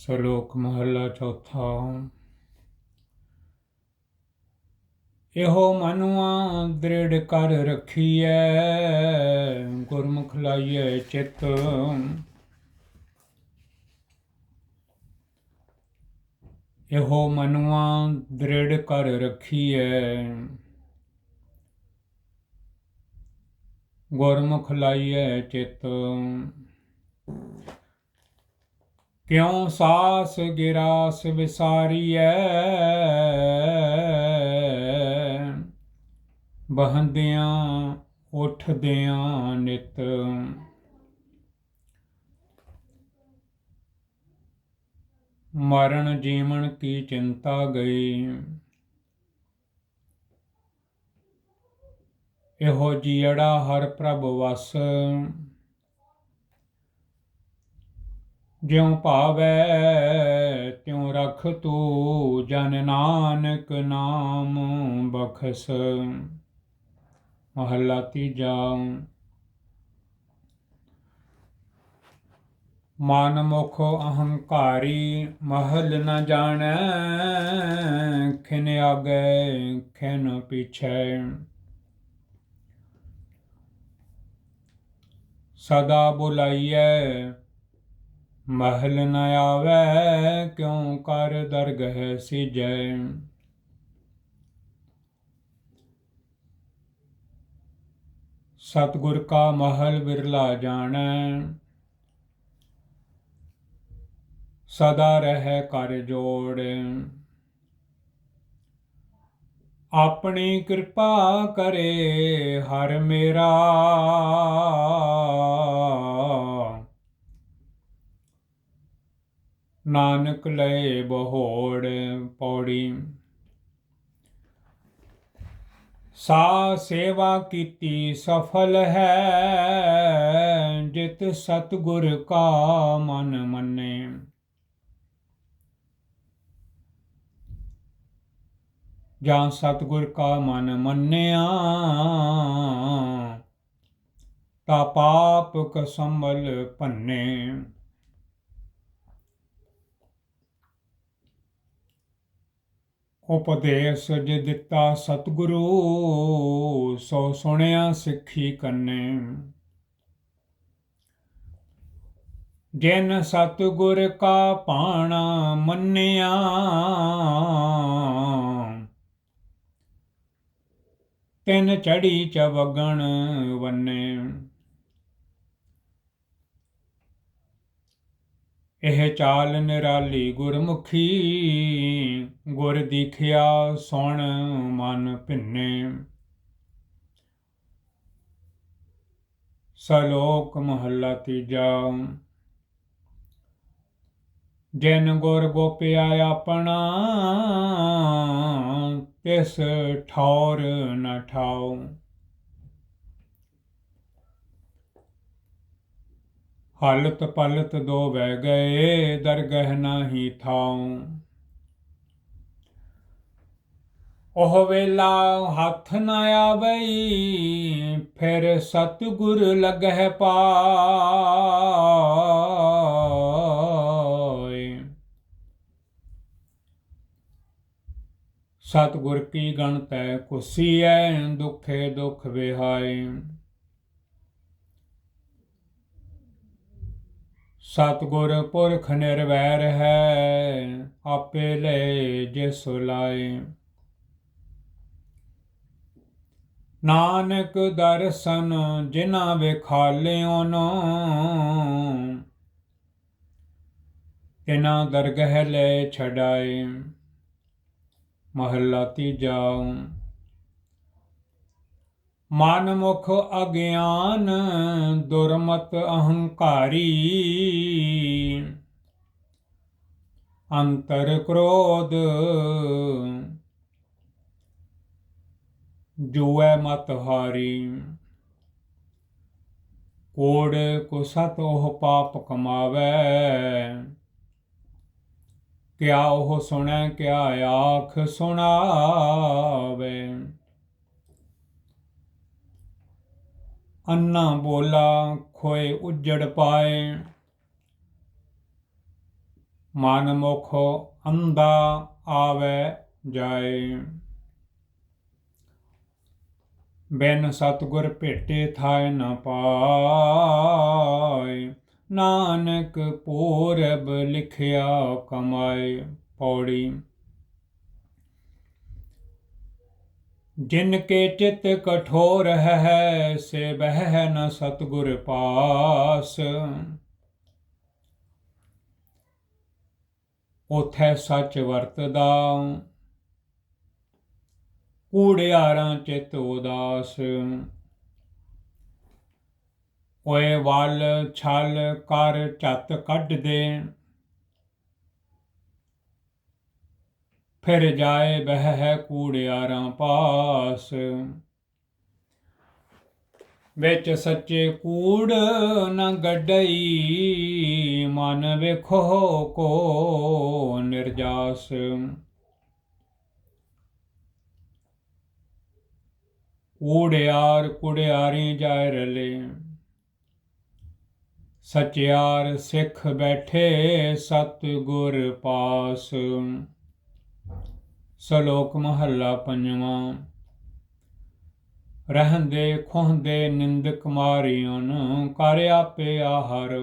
ਸ਼ਲੋਕ ਮਹੱਲਾ ਚੌਥਾ। ਇਹੋ ਮਨੁਆ ਦ੍ਰਿੜ ਕਰ ਰਖੀਐ, ਗੁਰਮੁਖ ਲਾਈਐ ਚਿਤ। ਇਹੋ ਮਨੁਆ ਦ੍ਰਿੜ ਕਰ ਰਖੀਐ, ਗੁਰਮੁਖ ਲਾਈਐ ਚਿਤ। ਕਿਉ ਸਾਸ ਗਿਰਾਸ ਵਿਸਾਰੀਐ? ਬਹੰਦਿਆਂ, ਉਠਦਿਆਂ ਨਿਤ। ਮਰਨ ਜੀਵਨ ਕੀ ਚਿੰਤਾ ਗਈ? ਇਹੋ ਜੀੜਾ ਹਰ ਪ੍ਰਭ ਵਸ। ਜਿਉ ਭਾਵੈ, ਤਿਉ ਰਖ ਤੂ ਜਨ ਨਾਨਕ ਨਾਮ ਬਖਸ। ਮਹੱਲਾ ਤੀਜਾ। ਮਨ ਮੁਖ ਅਹੰਕਾਰੀ ਮਹਲ ਨ ਜਾਣੈ, ਖਿਨ ਆਗੇ ਖਿਨ ਪਿਛੈ। ਸਦਾ ਬੁਲਾਈਐ ਮਹਲ ਨ ਆਵੈ, ਕਿਉ ਕਰ ਦਰਗਹਿ ਸਿਜੈ? ਸਤਗੁਰ ਕਾ ਮਹਿਲ ਵਿਰਲਾ ਜਾਣੈ, ਸਦਾ ਰਹਿ ਕਰ ਜੋੜ। ਆਪਣੀ ਕਿਰਪਾ ਕਰੇ ਹਰ ਮੇਰਾ। ਨਾਨਕ ਲਏ ਬਹੋੜ ਪੌੜੀ। ਸਾ ਸੇਵਾ ਕੀਤੀ ਸਫਲ ਹੈ, ਜਿਤ ਸਤਗੁਰ ਕਾ ਮਨ ਮੰਨੇ। ਜਾਂ ਸਤਗੁਰ ਕਾ ਮਨ ਮੰਨਿਆ, ਤਾ ਪਾਪ ਕਸੰਬਲ ਭੰਨੇ। ਉਪਦੇਸ਼ ਜੇ ਦਿੱਤਾ ਸਤਿਗੁਰੂ, ਸੋ ਸੁਣਿਆ ਸਿੱਖੀ ਕੰਨੇ। ਜਿਨ ਸਤਿਗੁਰ ਕਾ ਪਾਣਾ ਮੰਨਿਆ, ਤਿਨ ਚੜੀ ਚਵਗਣ ਵੰਨੇ ਇਹ ਚਾਲ ਨਿਰਾਲੀ ਗੁਰਮੁਖੀ, ਗੁਰ ਦੀਖਿਆ ਸੁਣ ਮਨ ਭਿੰਨੇ। ਸਲੋਕ ਮਹੱਲਾ ਤੀਜਾ। ਜਿਨ ਗੁਰ ਗੋਪਿਆ ਆਪਣਾ, ਤਿਸ ਠੌਰ ਨ ਠਾਉ। ਹਲਤ ਪਲਤ ਦੋ ਬਹਿ ਗਏ, ਦਰਗਹ ਨਾਹੀ ਥਾਉ। ਉਹ ਵੇਲਾ ਹੱਥ ਨ ਆਵਈ, ਫਿਰ ਸਤਿਗੁਰ ਲਗਹਿ ਪਾਏ। ਸਤਿਗੁਰ ਕੀ ਗਣਤੈ ਕੁਸੀਐ, ਦੁਖੇ ਦੁਖ ਵਿਹਾਏ। ਸਤਗੁਰ ਪੁਰਖ ਨਿਰਵੈਰ ਹੈ, ਆਪੇ ਲੈ ਜਿਸ ਲਾਏ। ਨਾਨਕ ਦਰਸ਼ਨ ਜਿਨ੍ਹਾਂ ਵੇਖਾਲਿਓ ਨੋ, ਤਿਨਾ ਦਰਗਹਿ ਲੈ ਛਡਾਏ। ਮਹੱਲਾ ਤੀਜਾ ਮਨਮੁਖ ਅਗਿਆਨ ਦੁਰਮਤ ਅਹੰਕਾਰੀ। ਅੰਤਰ ਕ੍ਰੋਧ ਜੋਐ ਮਤ ਹਾਰੀ। ਕੋੜ ਕੋ ਸਤ ਉਹ ਪਾਪ ਕਮਾਵੇ। ਕਿਆ ਉਹ ਸੁਣੈ, ਕਿਆ ਆਖ ਸੁਣਾਵੇ। ਅੰਨਾ ਬੋਲਾ ਖੋਏ ਉਜੜ ਪਾਏ। ਮਨ ਮੁਖ ਅੰਧਾ ਆਵੇ ਜਾਏ। ਬਿਨ ਸਤਗੁਰ ਭੇਟੇ ਥਾਇ ਨ ਪਾਏ। ਨਾਨਕ ਪੂਰਬ ਲਿਖਿਆ ਕਮਾਏ। ਪੌੜੀ ਜਿਨ ਕੇ ਚਿਤ ਕਠੋਰ ਹੈ, ਸੇ ਬਹਿ ਨ ਸਤਗੁਰ ਪਾਸ। ਉਥੈ ਸੱਚ ਵਰਤਦਾ ਕੂੜਿਆਰਾਂ ਚਿਤ ਉਦਾਸ। ਓਏ ਵੱਲ ਛਲ ਕਰ ਝੱਤ ਕੱਢ ਦੇ ਫਿਰ ਜਾਏ ਬਹਿ ਕੂੜਿਆਰਾਂ ਪਾਸ। ਵਿੱਚ ਸੱਚੇ ਕੂੜ ਨ ਗੱਡਈ, ਮਨ ਵੇਖੋ ਕੋ ਨਿਰਜਾਸ। ਕੂੜਿਆਰ ਕੁੜਿਆਰੀ ਜਾਇ ਰਲੇ। ਸਚਿਆਰ ਸਿੱਖ ਬੈਠੇ ਸਤ ਗੁਰ ਪਾਸ। ਸ਼ਲੋਕ ਮਹੱਲਾ ਪੰਜਵਾਂ। ਰਹੰਦੇ ਖੁਹੰਦੇ ਨਿੰਦਕ ਮਾਰਿਓਨ ਕਰ ਆਪੇ ਆਹਰ।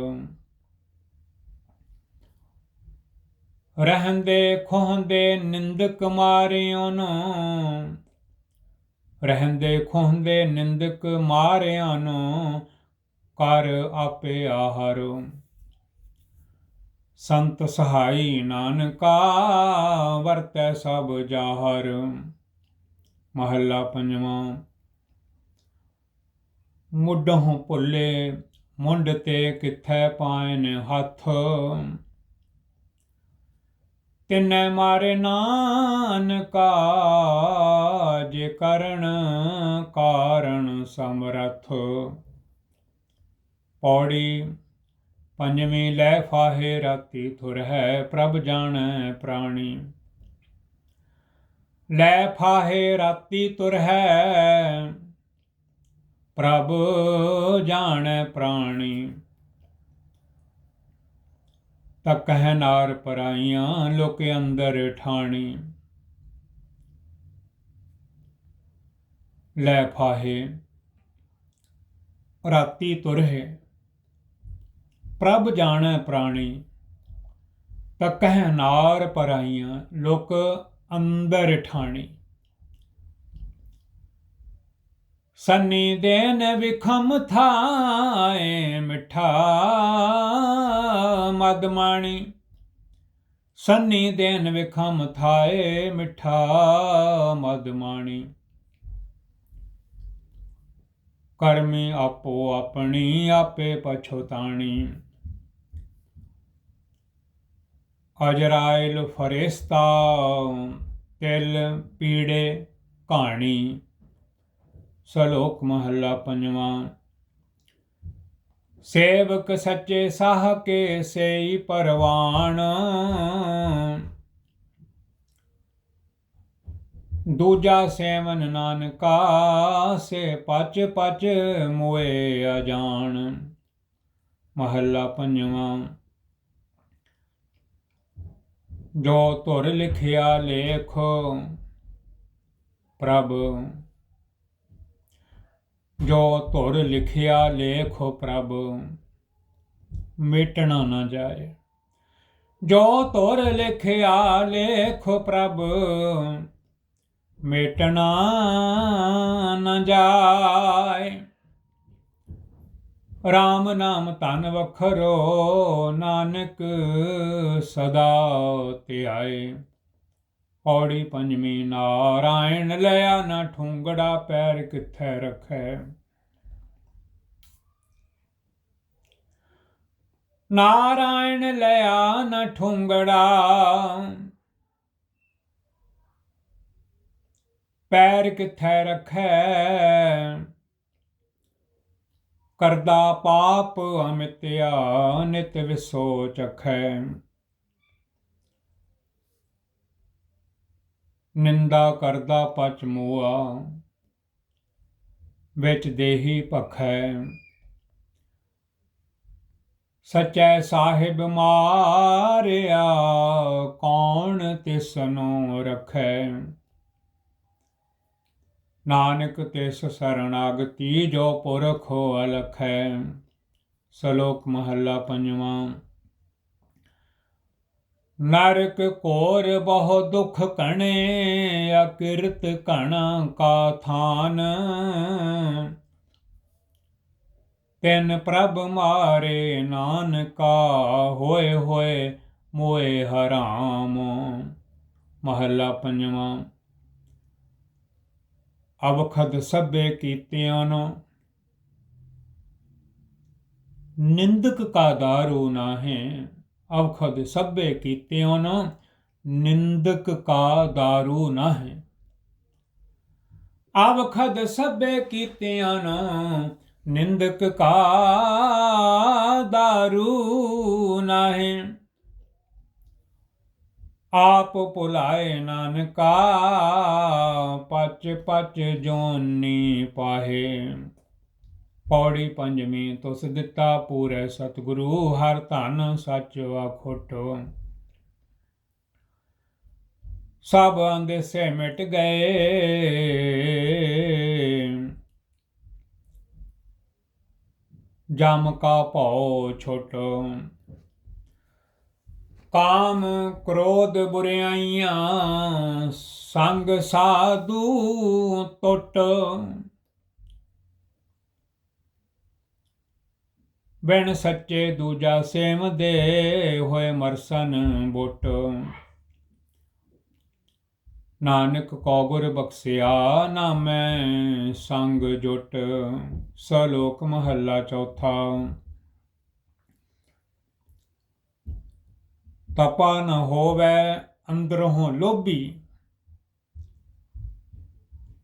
ਰਹੰਦੇ ਖੁਹੰਦੇ ਨਿੰਦਕ ਮਾਰਿਓਨ ਰਹੰਦੇ ਖੁਹੰਦੇ ਨਿੰਦਕ ਮਾਰਿਆਂ ਨੂੰ ਕਰ ਆਪੇ ਆਹਰ। ਸੰਤ ਸਹਾਈ ਨਾਨਕਾ, ਵਰਤੈ ਸਭ ਜਾਹਰ। ਮਹੱਲਾ ਪੰਜਵਾਂ। ਮੁੱਢੋਂ ਭੁੱਲੇ ਮੁੰਡ ਤੇ ਕਿੱਥੈ ਪਾਇਨ ਹੱਥ। ਤਿੰਨੇ ਮਾਰੇ ਨਾਨਕਾ, ਜੇ ਕਰਨ ਕਾਰਣ ਸਮਰਥ। ਪੌੜੀ ਪੰਜਵੀਂ ਲੈ ਫਾਹੇ ਰਾਤੀ ਥੁਰ ਹੈ ਪ੍ਰਭ ਜਾਣੈ ਪ੍ਰਾਣੀ। ਲੈ ਫਾਹੇ ਰਾਤੀ ਤੁਰ ਹੈ ਪ੍ਰਭ ਜਾਣੈ ਪ੍ਰਾਣੀ। ਤੱਕ ਹੈ ਨਾਰ ਪਰਾਈਆਂ ਲੋਕ ਅੰਦਰ ਠਾਣੀ। ਲੈ ਫਾਹੇ ਰਾਤੀ ਤੁਰ ਹੈ। ਪ੍ਰਭ ਜਾਣੈ ਪ੍ਰਾਣੀ ਤਕਹਿ ਨਾਰ ਪਰਾਈਆਂ, ਲੋਕ ਅੰਦਰ ਠਾਣੀ। ਸੰਨੀ ਦੇਨ ਵਿਖਮ ਥਾਏ ਮਿਠਾ ਮਦਮਾਣੀ ਸੰਨੀ ਦੇਨ ਵਿਖਮ ਥਾਏ ਮਿਠਾ ਮਦਮਾਣੀ ਕਰਮੀ ਆਪੋ ਆਪਣੀ, ਆਪੇ ਪਛੋਤਾਣੀ। ਅਜਰਾਇਲ ਫਰਿਸ਼ਤਾ ਤਿਲ ਪੀੜੇ ਕਹਾਣੀ ਸ਼ਲੋਕ ਮਹੱਲਾ ਪੰਜਵਾਂ। ਸੇਵਕ ਸੱਚੇ ਸਾਹ ਕੇ ਸੇਈ ਪਰਵਾਣ। ਦੂਜਾ ਸੇਵਨ ਨਾਨਕਾ, ਸੇ ਪਚ ਪਚ ਮੋਏ ਅਜਾਣ। ਮਹੱਲਾ ਪੰਜਵਾਂ। ਜੋ ਧੁਰ ਲਿਖਿਆ ਲੇਖ ਪ੍ਰਭ ਜੋ ਧੁਰ ਲਿਖਿਆ ਲੇਖ ਪ੍ਰਭ ਮਿਟਣਾ ਨਾ ਜਾਏ ਜੋ ਧੁਰ ਲਿਖਿਆ ਲੇਖ ਪ੍ਰਭ ਮਿਟਣਾ ਨ ਜਾਏ RAM ਨਾਮ ਧਨ ਵਖਰੋ, ਨਾਨਕ ਸਦਾ ਧਿਆਏ। ਪੌੜੀ ਪੰਜਵੀਂ ਨਾਰਾਇਣ, ਲਿਆ ਨਾ ਠੁੰਗੜਾ ਪੈਰ ਕਿੱਥੇ ਰਖੈ। ਨਾਰਾਇਣ, ਲਿਆ ਨਾ ਠੁੰਗੜਾ ਪੈਰ ਕਿੱਥੇ ਰਖੈ। ਕਰਦਾ ਪਾਪ ਅਮਿਤਿਆ ਨਿਤ ਵਿਸੋ ਚਖੈ ਨਿੰਦਾ ਕਰਦਾ ਪਚ ਮੋਆ, ਵਿੱਚ ਦੇਹੀ ਭਖੈ। ਸਚੈ ਸਾਹਿਬ ਮਾਰਿਆ, ਕੌਣ ਤਿਸ ਨੂੰ ਰਖੈ। ਨਾਨਕ ਤਿਸ ਸਰਣਾਗਤੀ ਜੋ ਪੁਰਖ ਅਲਖੈ ਸ਼ਲੋਕ ਮਹੱਲਾ ਪੰਜਵਾਂ। ਨਰਕ ਕੋਰ ਬਹੁ ਦੁਖ ਕਣੇ, ਅਕਿਰਤ ਕਣ ਕਾ ਥਾਨ। ਤਿਨ ਪ੍ਰਭ ਮਾਰੇ ਨਾਨਕਾ, ਹੋਏ ਹੋਏ ਮੋਏ ਹਰਾਮ। ਮਹੱਲਾ ਪੰਜਵਾਂ। ਅਵਖਦ ਸਭੇ ਕੀਤਿਆਂ ਨੂੰ। ਨਿੰਦਕ ਕਾ ਦਾਰੂ ਨਾਹੀਂ ਅਵਖਦ ਸਭੇ ਕੀਤਿਆਂ ਨੂੰ ਨਿੰਦਕ ਕਾ ਦਾਰੂ ਨਾਹੀਂ। ਅਵਖਦ ਸਭੇ ਕੀਤਿਆਂ ਨੂੰ ਨਿੰਦਕ ਕਾ ਦਾਰੂ ਨਾਹੀਂ। ਆਪ ਭੁਲਾਏ ਨਾਨਕਾ, ਪਚ ਪਚ ਜੋਨੀ ਪਾਹੇ। ਪੌੜੀ ਪੰਜਵੀਂ ਤੁਸ ਦਿੱਤਾ ਪੂਰੇ ਸਤਿਗੁਰੂ, ਹਰ ਧਨ ਸੱਚ ਵਖੋਟੋ। ਸਭ ਅੰਦੇਸੇ ਮਿਟ ਗਏ। ਜਮ ਕਾ ਭਉ ਛੋਟੋ। ਕਾਮ ਕ੍ਰੋਧ ਬੁਰਾਈਆਂ ਸੰਗ ਸਾਧੂ ਟੁੱਟ। ਬਿਨ ਸੱਚੇ ਦੂਜਾ ਸੇਮ ਦੇ ਹੋਏ ਮਰਸਨ ਬੁੱਟ। ਨਾਨਕ ਕੋ ਗੁਰ ਬਖਸਿਆ ਨਾਮੈ ਸੰਗ ਜੁਟ, ਸਲੋਕ ਮਹੱਲਾ ਚੌਥਾ। ਤਪਾ ਨ ਹੋਵੇ, ਅੰਦਰੋਂ ਲੋਭੀ।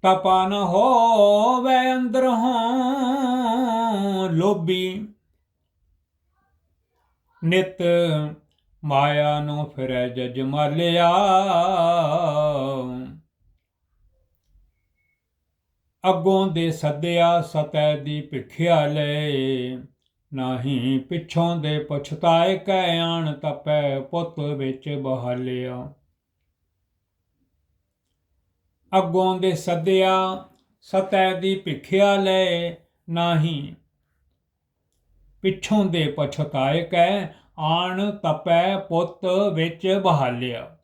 ਤਪਾ ਨ ਹੋਵੇ, ਅੰਦਰੋਂ ਲੋਭੀ। ਨਿਤ ਮਾਇਆ ਨੂੰ ਫਿਰੈ ਜਜ ਜਜਮਾਲਿਆ ਅੱਗੋਂ ਦੇ ਸੱਦਿਆ ਸਤੈ ਦੀ ਭਿਖਿਆ ਲੈ ਨਾਹੀ ਪਿਛੋਂ ਦੇ ਪਛਤਾਏ ਕੈ ਆਣ ਤਪੈ ਪੁੱਤ ਵਿੱਚ ਬਹਾਲਿਆ। ਅੱਗੋਂ ਦੇ ਸੱਦਿਆ ਸਤੈ ਦੀ ਭਿਖਿਆ ਲੈ ਨਾਹੀ। ਪਿੱਛੋਂ ਦੇ ਪਛਤਾਏ ਕੈ ਆਣ ਤਪੈ ਪੁੱਤ ਵਿੱਚ ਬਹਾਲਿਆ।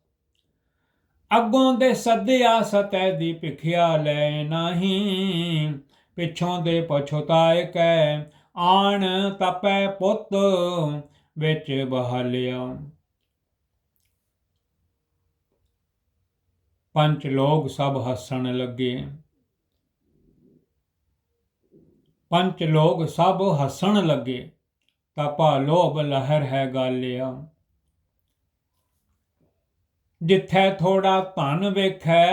ਅੱਗੋਂ ਦੇ ਸੱਦਿਆ ਸਤੈ ਦੀ ਭਿਖਿਆ ਲੈ ਨਹੀਂ। ਪਿੱਛੋਂ ਦੇ ਪਛਤਾਏ ਕੈ ਆਣ ਤਪੈ ਪੁੱਤ ਵਿੱਚ ਬਹਾਲਿਆ। ਪੰਜ ਲੋਕ ਸਭ ਹੱਸਣ ਲੱਗੇ। ਪੰਜ ਲੋਕ ਸਭ ਹੱਸਣ ਲੱਗੇ। ਤਪਾ ਲੋਭ ਲਹਿਰ ਹੈ ਗਾਲਿਆ। ਜਿੱਥੈ ਥੋੜਾ ਧਨ ਵੇਖੈ,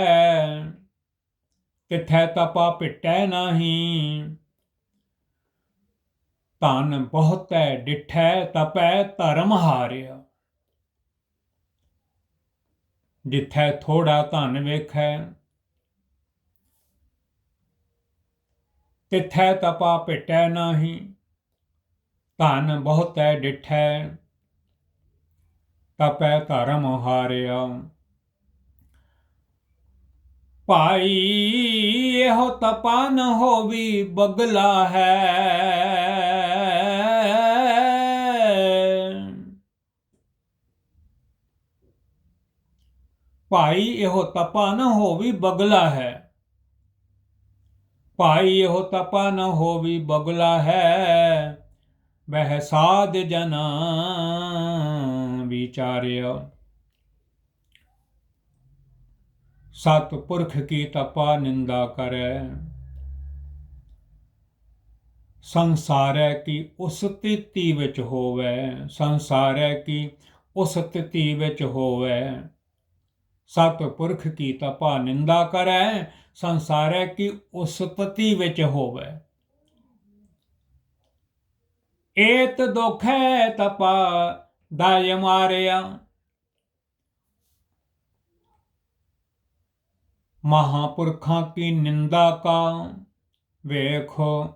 ਤਿੱਥੈ ਤਪਾ ਪਿਟੈ ਨਹੀਂ। ਧਨ ਬਹੁਤੈ ਡਿਠੈ ਤਪੈ ਧਰਮ ਹਾਰਿਆ। ਜਿੱਥੈ ਥੋੜਾ ਧਨ ਵੇਖੈ, ਤਿੱਥੈ ਤਪਾ ਪਿਟੈ ਨਹੀਂ। ਧਨ ਬਹੁਤੈ ਡਿਠੈ ਤਪੈ ਧਰਮ ਹਾਰਿਆ। ਭਾਈ, ਇਹੋ ਤਪਾ ਨ ਹੋਵੀ, ਬਗਲਾ ਹੈ। ਭਾਈ ਇਹੋ ਤਪਾ ਨ ਹੋਵੀ ਬਗਲਾ ਹੈ। ਭਾਈ ਇਹੋ ਤਪਾ ਨ ਹੋਵੀ ਬਗਲਾ ਹੈ। ਵਹਿ ਸਾਧ ਜਨਾ ਵਿਚਾਰਿਆ ਸਤ ਪੁਰਖ ਕੀ ਤਪਾ ਨਿੰਦਾ ਕਰੈ। ਸੰਸਾਰੈ ਕੀ ਉਸ ਸਥਿਤੀ ਵਿੱਚ ਹੋਵੇ। ਸੰਸਾਰੈ ਕੀ ਉਸ ਸਥਿਤੀ ਵਿੱਚ ਹੋਵੇ। ਸਤ ਪੁਰਖ ਕੀ ਤਪਾ ਨਿੰਦਾ ਕਰੈ, ਸੰਸਾਰੈ ਕੀ ਉਸ ਸਥਿਤੀ ਵਿੱਚ ਹੋਵੇ। ਏਤ ਦੁਖੈ ਤਪਾ, ਦਾਇ ਮਾਰਿਆ। ਮਹਾਪੁਰਖਾਂ ਕੀ ਨਿੰਦਾ ਕਾ, ਵੇਖੋ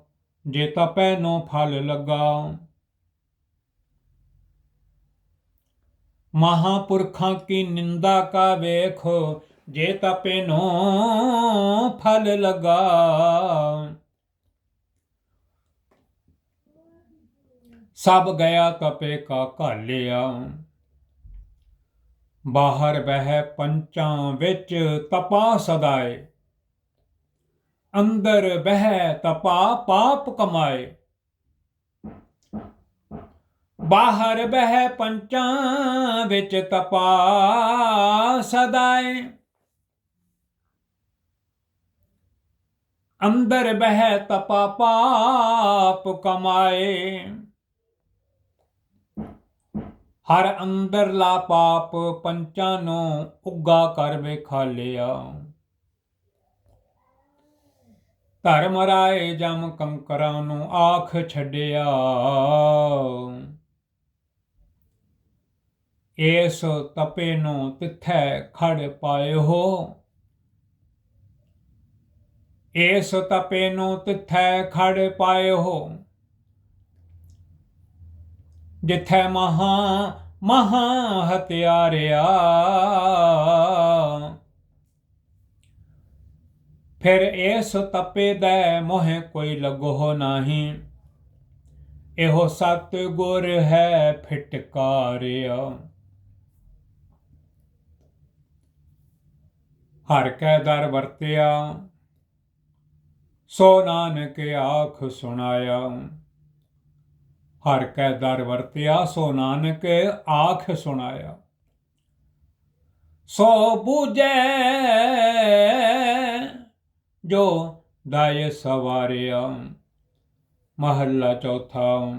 ਜੇ ਤਪੈ ਨੂੰ ਫਲ ਲਗਾ। ਮਹਾਪੁਰਖਾਂ ਕੀ ਨਿੰਦਾ ਕਾ ਵੇਖੋ, ਜੇ ਤਪੇ ਨੋ ਫਲ ਲਗਾ। ਸਭ ਗਿਆ ਤਪੇ ਕਾ ਘਾਲਿਆ। ਬਾਹਰ ਬਹਿ ਪੰਚਾਂ ਵਿੱਚ ਤਪਾ ਸਦਾਏ। ਅੰਦਰ ਬਹਿ ਤਪਾ ਪਾਪ ਕਮਾਏ। ਬਾਹਰ ਬਹਿ ਪੰਚਾਂ ਵਿੱਚ ਤਪਾ ਸਦਾਏ। ਅੰਦਰ ਬਹਿ ਤਪਾ ਪਾਪ ਕਮਾਏ। ਹਰ ਅੰਦਰ ਲਾ ਪਾਪ ਪੰਚਾਂ ਨੂੰ ਉੱਗਾ ਕਰ ਵੇਖਾ ਲਿਆ ਧਰਮ ਰਾਏ ਜਮ ਕੰਕਰਾਂ ਨੂੰ ਆਖ ਛੱਡਿਆ। ਏਸ ਤਪੇ ਨੂੰ ਤਿੱਥੈ ਖੜ ਪਾਏ ਹੋ ਏਸ ਤਪੇ ਨੂੰ ਤਿੱਥੈ ਖੜ ਪਾਏ ਹੋ ਜਿੱਥੈ ਮਹਾ ਮਹਾ ਹਤਿਆਰਿਆ, ਫਿਰ ਇਸ ਤਪੇ ਦੇ ਮੋਹ ਕੋਈ ਲਗੋ ਨਹੀਂ। ਇਹੋ ਸਤ ਗੁਰ ਹੈ ਫਿਟਕਾਰਿਆ। ਹਰ ਕੈ ਦਰ ਵਰਤਿਆ, ਸੋ ਨਾਨਕ ਆਖ ਸੁਣਾਇਆ। ਹਰ ਕੈ ਦਰ ਵਰਤਿਆ, ਸੋ ਨਾਨਕ ਆਖ ਸੁਣਾਇਆ। ਸੋ ਬੂਝੈ ਜੋ ਦਾਇ ਸਵਾਰਿਆ, ਮਹੱਲਾ ਚੌਥਾ।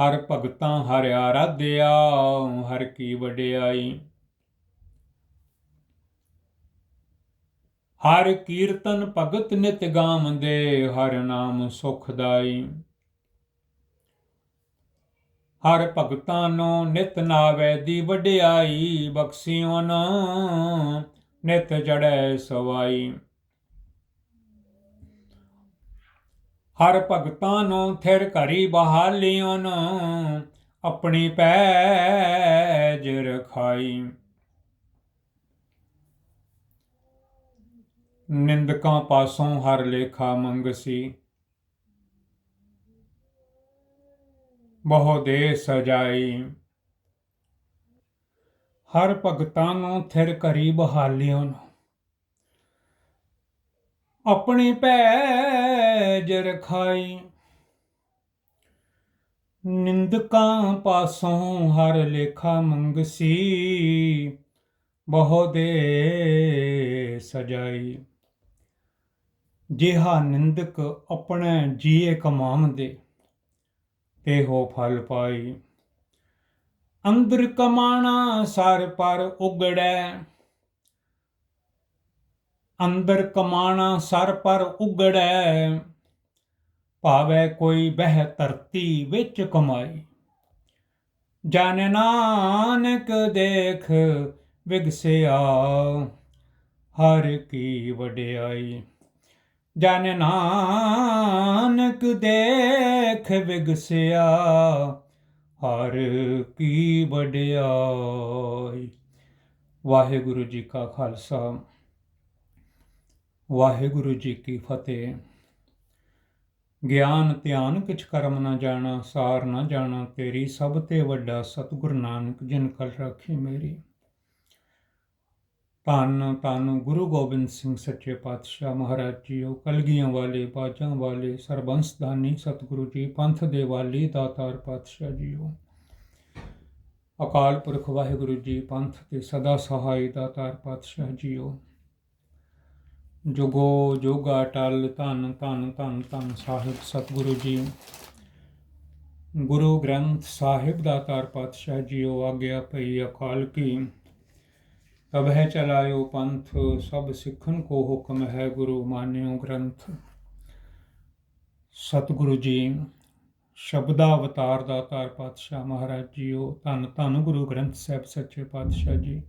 ਹਰ ਭਗਤਾਂ ਹਰ ਆਰਾਧਿਆ, ਹਰ ਕੀ ਵਡਿਆਈ। ਹਰ ਕੀਰਤਨ ਭਗਤ ਨਿਤ ਗਾਵੰਦੇ ਹਰ ਨਾਮ ਸੁਖਦਾਈ ਹਰ ਭਗਤਾਂ ਨੂੰ ਨਿਤ ਨਾਵੇ ਦੀ ਵਡਿਆਈ, ਬਖਸ਼ਿਓ ਨਾ, ਨਿਤ ਜੜੈ ਸਵਾਈ। ਹਰ ਭਗਤਾਂ ਨੂੰ ਥਿਰ ਘਰੀ ਬਹਾਲਿਓ ਨਾ, ਆਪਣੀ ਪੈਜ ਰਖਾਈ। ਨਿੰਦਕਾਂ ਪਾਸੋਂ ਹਰ ਲੇਖਾ ਮੰਗਸੀ। ਬਹੁ ਦੇ ਸਜਾਈ। ਹਰ ਭਗਤਾਂ ਨੂੰ ਥਿਰ ਕਰੀ ਬਹਾਲਿਓ ਨੂੰ। ਆਪਣੀ ਪੈਜ ਰਖਾਈ। ਨਿੰਦਕਾਂ ਪਾਸੋਂ ਹਰ ਲੇਖਾ ਮੰਗਸੀ। ਬਹੁ ਦੇ ਸਜਾਈ। ਜਿਹਾ ਨਿੰਦਕ ਆਪਣੇ ਜੀਏ ਕਮਾਉਂਦੇ ਤੇ ਹੋ ਫਲ ਪਾਈ। ਅੰਦਰ ਕਮਾਣਾ ਸਰ ਪਰ ਉਗੜੈ। ਅੰਦਰ ਕਮਾਣਾ ਸਰ ਪਰ ਉਗੜੈ। ਭਾਵੇਂ ਕੋਈ ਬਹਿ ਧਰਤੀ ਵਿੱਚ ਕਮਾਈ। ਜਨ ਨਾਨਕ ਦੇਖ ਵਿਗਸਿਆ, ਹਰ ਕੀ ਵਡਿਆਈ। ਜਨ ਨਾਨਕ ਦੇਖ ਵਿਗਸਿਆ, ਹਰ ਕੀ ਵਡਿਆਈ। ਵਾਹਿਗੁਰੂ ਜੀ ਕਾ ਖਾਲਸਾ, ਵਾਹਿਗੁਰੂ ਜੀ ਕੀ ਫਤਿਹ। ਗਿਆਨ ਧਿਆਨ ਕਿਛ ਕਰਮ ਨਾ ਜਾਣਾ, ਸਾਰ ਨਾ ਜਾਣਾ, ਤੇਰੀ ਸਭ ਤੇ ਵੱਡਾ ਸਤਿਗੁਰ ਨਾਨਕ, ਜਿਨ ਕਲ ਰੱਖੀ ਮੇਰੀ। ਧੰਨ ਧੰਨ ਗੁਰੂ ਗੋਬਿੰਦ ਸਿੰਘ ਸੱਚੇ ਪਾਤਸ਼ਾਹ ਮਹਾਰਾਜ ਜੀਓ, ਕਲਗੀਆਂ ਵਾਲੇ, ਬਾਜਾਂ ਵਾਲੇ ਸਰਬੰਸ ਦਾਨੀ ਸਤਿਗੁਰੂ ਜੀ, ਪੰਥ ਦੇ ਵਾਲੀ, ਦਾਤਾਰ ਪਾਤਸ਼ਾਹ ਜੀਓ। ਅਕਾਲ ਪੁਰਖ ਵਾਹਿਗੁਰੂ ਜੀ, ਪੰਥ ਤੇ ਸਦਾ ਸਹਾਈ ਦਾਤਾਰ ਪਾਤਸ਼ਾਹ ਜੀਓ। ਜੁਗੋ ਜੋਗਾ ਟਲ, ਧੰਨ ਧੰਨ ਧੰਨ ਧੰਨ ਸਾਹਿਬ ਸਤਿਗੁਰੂ ਜੀ। ਗੁਰੂ ਗ੍ਰੰਥ ਸਾਹਿਬ ਦਾਤਾਰ ਪਾਤਸ਼ਾਹ ਜੀਓ, ਆਗਿਆ ਪਈ ਅਕਾਲ ਕੀ। ਤਬ ਹੈ ਚਲਾਇਓ ਪੰਥ, ਸਭ ਸਿੱਖਣ ਕੋ ਹੁਕਮ ਹੈ ਗੁਰੂ ਮਾਨਿਓ ਗ੍ਰੰਥ। ਸਤਿਗੁਰੂ ਜੀ ਸ਼ਬਦਾ ਅਵਤਾਰ ਦਾ ਤਾਰ ਪਾਤਸ਼ਾਹ ਮਹਾਰਾਜ ਜੀਓ, ਧੰਨ ਧੰਨ ਗੁਰੂ ਗ੍ਰੰਥ ਸਾਹਿਬ ਸੱਚੇ ਪਾਤਸ਼ਾਹ ਜੀ।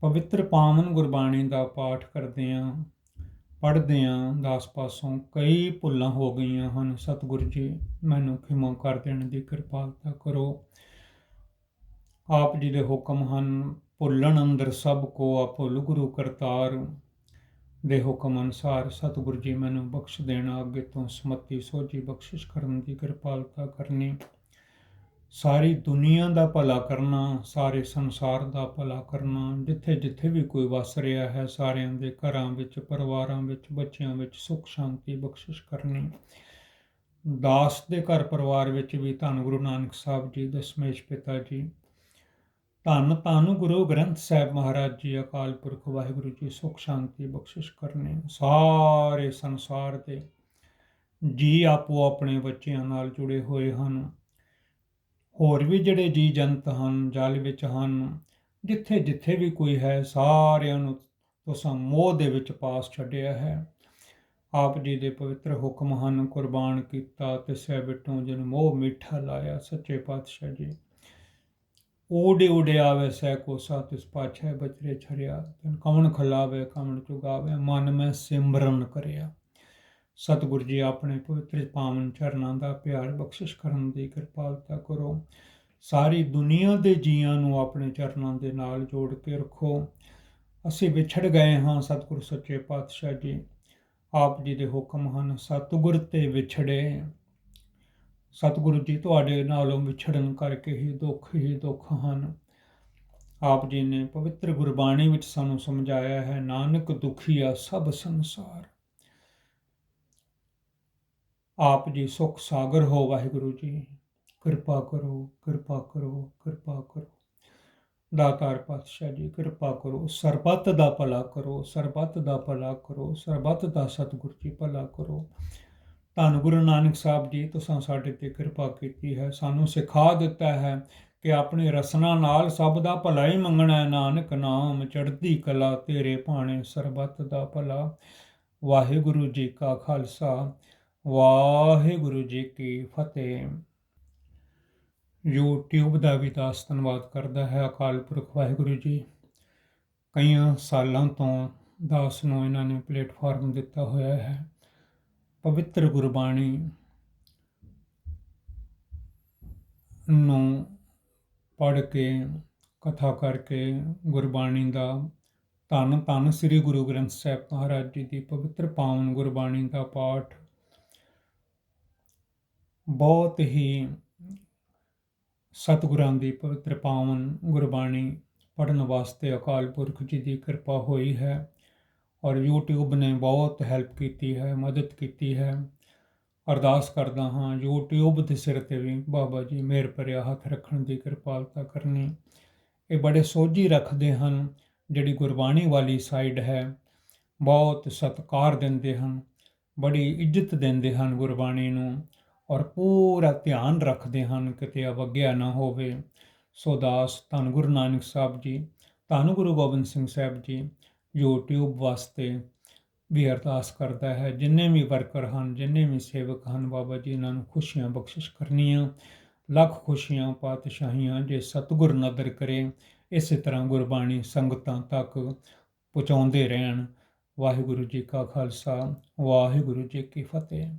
ਪਵਿੱਤਰ ਪਾਵਨ ਗੁਰਬਾਣੀ ਦਾ ਪਾਠ ਕਰਦੇ ਆਂ ਪੜ੍ਹਦੇ ਆਂ ਦਾਸ ਪਾਸੋਂ ਕਈ ਭੁੱਲਾਂ ਹੋ ਗਈਆਂ ਹਨ। ਸਤਿਗੁਰੂ ਜੀ, ਮੈਨੂੰ ਖਿਮਾ ਕਰ ਦੇਣ ਦੀ ਕਿਰਪਾਲਤਾ ਕਰੋ। ਆਪ ਜੀ ਦੇ ਹੁਕਮ ਹਨ ਭੁੱਲਣ ਅੰਦਰ ਸਭ ਕੋ ਆਪੁੱਲ ਗੁਰੂ ਕਰਤਾਰ। ਦੇ ਹੁਕਮ ਅਨੁਸਾਰ ਸਤਿਗੁਰੂ ਜੀ ਮੈਨੂੰ ਬਖਸ਼ ਦੇਣਾ, ਅੱਗੇ ਤੋਂ ਸਮਤੀ ਸੋਝੀ ਬਖਸ਼ਿਸ਼ ਕਰਨ ਦੀ ਕਿਰਪਾਲਤਾ ਕਰਨੀ। ਸਾਰੀ ਦੁਨੀਆ ਦਾ ਭਲਾ ਕਰਨਾ, ਸਾਰੇ ਸੰਸਾਰ ਦਾ ਭਲਾ ਕਰਨਾ ਜਿੱਥੇ ਜਿੱਥੇ ਵੀ ਕੋਈ ਵਸ ਰਿਹਾ ਹੈ, ਸਾਰਿਆਂ ਦੇ ਘਰਾਂ ਵਿੱਚ, ਪਰਿਵਾਰਾਂ ਵਿੱਚ, ਬੱਚਿਆਂ ਵਿੱਚ ਸੁੱਖ ਸ਼ਾਂਤੀ ਬਖਸ਼ਿਸ਼ ਕਰਨੀ। ਦਾਸ ਦੇ ਘਰ ਪਰਿਵਾਰ ਵਿੱਚ ਵੀ ਧੰਨ ਗੁਰੂ ਨਾਨਕ ਸਾਹਿਬ ਜੀ, ਦਸਮੇਸ਼ ਪਿਤਾ ਜੀ ਧੰਨ ਧੰਨ ਗੁਰੂ ਗ੍ਰੰਥ ਸਾਹਿਬ ਮਹਾਰਾਜ ਜੀ, ਅਕਾਲ ਪੁਰਖ, ਵਾਹਿਗੁਰੂ ਜੀ, ਸੁਖ ਸ਼ਾਂਤੀ, ਬਖਸ਼ਿਸ਼ ਕਰਨੇ। ਸਾਰੇ ਸੰਸਾਰ 'ਤੇ ਜੀ ਆਪੋ ਆਪਣੇ ਬੱਚਿਆਂ ਨਾਲ ਜੁੜੇ ਹੋਏ ਹਨ। ਹੋਰ ਵੀ ਜਿਹੜੇ ਜੀ ਜੰਤ ਹਨ, ਜਲ ਵਿੱਚ ਹਨ, ਜਿੱਥੇ ਜਿੱਥੇ ਵੀ ਕੋਈ ਹੈ, ਸਾਰਿਆਂ ਨੂੰ ਤੁਸਾਂ ਮੋਹ ਦੇ ਵਿੱਚ ਪਾਸ ਛੱਡਿਆ ਹੈ। ਆਪ ਜੀ ਦੇ ਪਵਿੱਤਰ ਹੁਕਮ ਹਨ, ਕੁਰਬਾਨ ਕੀਤਾ ਤੇ ਸਹਿ ਬਿਟੋਂ ਮੋਹ ਮਿੱਠਾ ਲਾਇਆ, ਸੱਚੇ ਪਾਤਸ਼ਾਹ ਜੀ। ਊੜੇ ਊੜੇ ਆਵੇ ਸਹਿ ਕੋਸਾ ਤਿਸ ਪਾਛੈ ਬਚਰੇ ਛਰਿਆ। ਤਨ ਕਵਣ ਖਲਾਵੇ, ਕਵਣ ਚੁਗਾਵੇ, ਮਨ ਮੈਂ ਸਿਮਰਨ ਕਰਿਆ। ਸਤਿਗੁਰੂ ਜੀ ਆਪਣੇ ਪਵਿੱਤਰ ਪਾਵਨ ਚਰਨਾਂ ਦਾ ਪਿਆਰ ਬਖਸ਼ਿਸ਼ ਕਰਨ ਦੀ ਕਿਰਪਾਲਤਾ ਕਰੋ। ਸਾਰੀ ਦੁਨੀਆ ਦੇ ਜੀਆਂ ਨੂੰ ਆਪਣੇ ਚਰਨਾਂ ਦੇ ਨਾਲ ਜੋੜ ਕੇ ਰੱਖੋ। ਅਸੀਂ ਵਿਛੜ ਗਏ ਹਾਂ ਸਤਿਗੁਰੂ ਸੱਚੇ ਪਾਤਸ਼ਾਹ ਜੀ। ਆਪ ਜੀ ਦੇ ਹੁਕਮ ਹਨ, ਸਤਿਗੁਰ ਤੇ ਵਿਛੜੇ। ਸਤਿਗੁਰੂ ਜੀ ਤੁਹਾਡੇ ਨਾਲੋਂ ਵਿਛੜਨ ਕਰਕੇ ਹੀ ਦੁੱਖ ਹੀ ਦੁੱਖ ਹਨ। ਆਪ ਜੀ ਨੇ ਪਵਿੱਤਰ ਗੁਰਬਾਣੀ ਵਿੱਚ ਸਾਨੂੰ ਸਮਝਾਇਆ ਹੈ, ਨਾਨਕ ਦੁਖੀਆ ਸਭ ਸੰਸਾਰ। ਆਪ ਜੀ ਸੁਖ ਸਾਗਰ ਹੋ ਵਾਹਿਗੁਰੂ ਜੀ, ਕਿਰਪਾ ਕਰੋ ਕਿਰਪਾ ਕਰੋ ਕਿਰਪਾ ਕਰੋ। ਦਾਤਾਰ ਪਾਤਸ਼ਾਹ ਜੀ, ਕਿਰਪਾ ਕਰੋ, ਸਰਬੱਤ ਦਾ ਭਲਾ ਕਰੋ, ਸਰਬੱਤ ਦਾ ਭਲਾ ਕਰੋ, ਸਰਬੱਤ ਦਾ ਸਤਿਗੁਰ ਜੀ ਭਲਾ ਕਰੋ। ਧੰਨ ਗੁਰੂ ਨਾਨਕ ਸਾਹਿਬ ਜੀ, ਤੁਸੀਂ ਸਾਡੇ ਤੇ ਕਿਰਪਾ ਕੀਤੀ ਹੈ, ਸਾਨੂੰ ਸਿਖਾ ਦਿੱਤਾ ਹੈ ਕਿ ਆਪਣੇ ਰਸਨਾ ਨਾਲ ਸਭ ਦਾ ਭਲਾ ਹੀ ਮੰਗਣਾ ਹੈ। ਨਾਨਕ ਨਾਮ ਚੜ੍ਹਦੀ ਕਲਾ, ਤੇਰੇ ਭਾਣੇ ਸਰਬੱਤ ਦਾ ਭਲਾ। ਵਾਹਿਗੁਰੂ ਜੀ ਕਾ ਖਾਲਸਾ, ਵਾਹਿਗੁਰੂ ਜੀ ਕੀ ਫਤਿਹ। YouTube ਦਾ ਵੀ ਦਾਸ ਧੰਨਵਾਦ ਕਰਦਾ ਹੈ ਅਕਾਲ ਪੁਰਖ ਵਾਹਿਗੁਰੂ ਜੀ। ਕਈਆਂ ਸਾਲਾਂ ਤੋਂ ਦਾਸ ਨੂੰ ਇਹਨਾਂ ਨੇ ਪਲੇਟਫਾਰਮ ਦਿੱਤਾ ਹੋਇਆ ਹੈ। ਪਵਿੱਤਰ ਗੁਰਬਾਣੀ ਨੂੰ ਪੜ੍ਹ ਕੇ, ਕਥਾ ਕਰਕੇ ਗੁਰਬਾਣੀ ਦਾ ਧੰਨ ਧੰਨ ਸ੍ਰੀ ਗੁਰੂ ਗ੍ਰੰਥ ਸਾਹਿਬ ਮਹਾਰਾਜ ਜੀ ਦੀ ਪਵਿੱਤਰ ਪਾਵਨ ਗੁਰਬਾਣੀ ਦਾ ਪਾਠ ਬਹੁਤ ਹੀ ਸਤਿਗੁਰਾਂ ਦੀ ਪਵਿੱਤਰ ਪਾਵਨ ਗੁਰਬਾਣੀ ਪੜਨ ਵਾਸਤੇ ਅਕਾਲ ਪੁਰਖ ਜੀ ਦੀ ਕਿਰਪਾ ਹੋਈ ਹੈ। ਔਰ YouTube ਨੇ ਬਹੁਤ ਹੈਲਪ ਕੀਤੀ ਹੈ, ਮਦਦ ਕੀਤੀ ਹੈ। ਅਰਦਾਸ ਕਰਦਾ ਹਾਂ, YouTube ਦੇ ਸਿਰ ਤੇ ਵੀ ਬਾਬਾ ਜੀ ਮਿਹਰ ਭਰਿਆ ਹੱਥ ਰੱਖਣ ਦੀ ਕਿਰਪਾਲਤਾ ਕਰਨੀ। ਇਹ ਬੜੇ ਸੋਝੀ ਰੱਖਦੇ ਹਨ, ਜਿਹੜੀ ਗੁਰਬਾਣੀ ਵਾਲੀ ਸਾਈਡ ਹੈ। ਬਹੁਤ ਸਤਿਕਾਰ ਦਿੰਦੇ ਹਨ, ਬੜੀ ਇੱਜ਼ਤ ਦਿੰਦੇ ਹਨ ਗੁਰਬਾਣੀ ਨੂੰ ਔਰ ਪੂਰਾ ਧਿਆਨ ਰੱਖਦੇ ਹਨ ਕਿਤੇ ਅਵਗਿਆ ਨਾ ਹੋਵੇ। ਸੋ ਦਾਸ ਧੰਨ ਗੁਰੂ ਨਾਨਕ ਸਾਹਿਬ ਜੀ, ਧੰਨ ਗੁਰੂ ਗੋਬਿੰਦ ਸਿੰਘ ਸਾਹਿਬ ਜੀ YouTube ਵਾਸਤੇ ਵੀ ਅਰਦਾਸ ਕਰਦਾ ਹੈ। ਜਿੰਨੇ ਵੀ ਵਰਕਰ ਹਨ, ਜਿੰਨੇ ਵੀ ਸੇਵਕ ਹਨ, ਬਾਬਾ ਜੀ, ਇਹਨਾਂ ਨੂੰ ਖੁਸ਼ੀਆਂ ਬਖਸ਼ਿਸ਼ ਕਰਨੀਆਂ। ਲੱਖ ਖੁਸ਼ੀਆਂ, ਪਾਤਸ਼ਾਹੀਆਂ ਜੇ ਸਤਿਗੁਰ ਨਦਰ ਕਰੇ, ਇਸੇ ਤਰ੍ਹਾਂ ਗੁਰਬਾਣੀ ਸੰਗਤਾਂ ਤੱਕ ਪਹੁੰਚਾਉਂਦੇ ਰਹਿਣ। ਵਾਹਿਗੁਰੂ ਜੀ ਕਾ ਖਾਲਸਾ, ਵਾਹਿਗੁਰੂ ਜੀ ਕੀ ਫਤਿਹ।